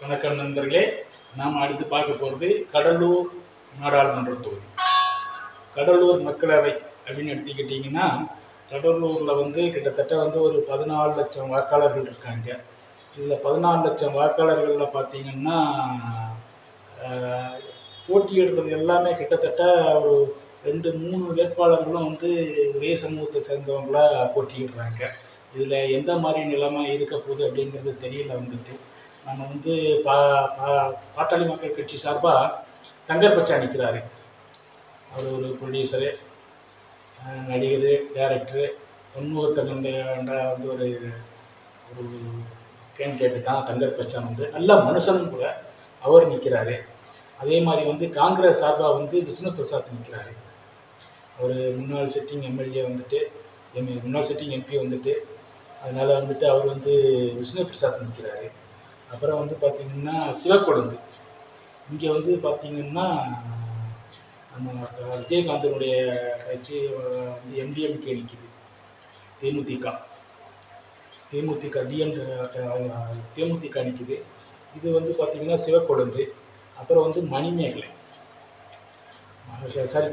வணக்கம் நண்பர்களே நாம் அடுத்து பார்க்க போகிறது கடலூர் நாடாளுமன்ற தொகுதி. கடலூர் மக்களவை அப்படின்னு எடுத்துக்கிட்டிங்கன்னா கடலூரில் வந்து கிட்டத்தட்ட வந்து ஒரு பதினாலு லட்சம் வாக்காளர்கள் இருக்காங்க. இதில் பதினாலு லட்சம் வாக்காளர்களில் பார்த்தீங்கன்னா போட்டியிடுறது எல்லாமே கிட்டத்தட்ட ஒரு ரெண்டு மூணு வேட்பாளர்களும் வந்து ஒரே சமூகத்தை சேர்ந்தவங்களா போட்டியிடுறாங்க. இதில் எந்த மாதிரி நிலைமை இருக்க போகுது அப்படிங்கிறது தெரியல வந்துட்டு. நம்ம வந்து பா பா பாட்டாளி மக்கள் கட்சி சார்பாக தங்கர் பச்சா நிற்கிறாரு அவர் ஒரு ப்ரொடியூசரு நடிகர் டேரக்டரு. பன்முகத்தகண்ட வந்து ஒரு ஒரு கேண்டிடேட்டு தான் தங்கர் பச்சான் வந்து. நல்ல மனுஷனும் கூட அவர் நிற்கிறாரு அதே மாதிரி வந்து காங்கிரஸ் சார்பாக வந்து விஷ்ணு பிரசாத் நிற்கிறாரு அவர் முன்னாள் சிட்டிங் எம்எல்ஏ வந்துட்டு எம் முன்னாள் சிட்டிங் எம்பி வந்துட்டு அதனால் வந்துட்டு அவர் வந்து விஷ்ணு பிரசாத் நிற்கிறாரு அப்புறம் வந்து பார்த்திங்கன்னா சிவக்கொழுந்து. இங்கே வந்து பார்த்திங்கன்னா நம்ம விஜயகாந்தனுடைய கட்சி வந்து எம்டிஎம்கே நிற்கிது தேமுதிக. தேமுதிக டிஎம் தேமுதிக நிற்கிது இது வந்து பார்த்திங்கன்னா சிவக்கொழுந்து. அப்புறம் வந்து மணிமேகலை. சாரி.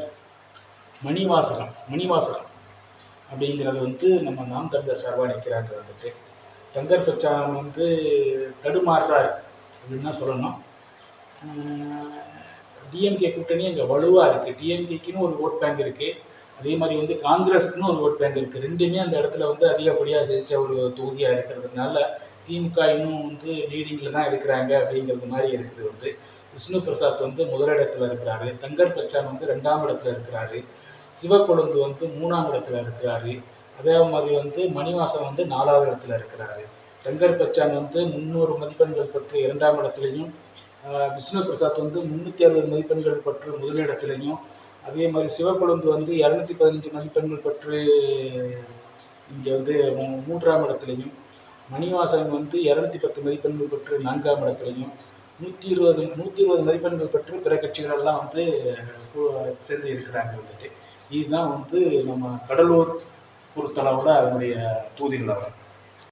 மணிவாசகம் மணிவாசகம் அப்படிங்கிறது வந்து நம்ம நாம் தமிழர் சார்பாக நிற்கிறாங்க வந்துட்டு. தங்கர் பச்சான் வந்து தடுமாறுறாரு. அப்படின்னு தான் சொல்லணும். டிஎம்கே கூட்டணி அங்கே வலுவாக இருக்குது டிஎம்கேக்குன்னு ஒரு ஓட் பேங்க் இருக்குது அதே மாதிரி வந்து காங்கிரஸ்க்குன்னு ஒரு ஓட் பேங்க் இருக்குது ரெண்டுமே அந்த இடத்துல வந்து அதிகப்படியாக செஞ்ச ஒரு தொகுதியாக இருக்கிறதுனால திமுக இன்னும் வந்து லீடிங்கில் தான் இருக்கிறாங்க அப்படிங்கிறது மாதிரி இருக்குது வந்து. விஷ்ணு பிரசாத் வந்து முதலிடத்தில் இருக்கிறாரு. தங்கர் பச்சான் வந்து ரெண்டாம் இடத்துல இருக்கிறாரு. சிவக்கொழுந்து வந்து மூணாம் இடத்துல இருக்கிறாரு. அதே மாதிரி வந்து மணிவாசன் வந்து நாலாவது இடத்துல இருக்கிறாரு. தங்கர் பச்சான் வந்து முந்நூறு மதிப்பெண்கள் பெற்று இரண்டாம் இடத்துலையும் விஷ்ணு பிரசாத் வந்து முந்நூற்றி அறுபது மதிப்பெண்கள் பெற்று முதலிடத்துலையும் அதே மாதிரி சிவக்குழம்பு வந்து இரநூத்தி பதினஞ்சு மதிப்பெண்கள் பெற்று இங்கே வந்து மூன்றாம் இடத்துலையும் மணிவாசன் வந்து இரநூத்தி பத்து மதிப்பெண்கள் பெற்று நான்காம் இடத்துலையும் நூற்றி இருபது நூற்றி இருபது மதிப்பெண்கள் பெற்று பிற கட்சிகளெல்லாம் வந்து சேர்ந்து இருக்கிறாங்க வந்துட்டு. இதுதான் வந்து நம்ம கடலூர் பொறுத்தளவில் அதனுடைய தூதிகள் நிலவரம்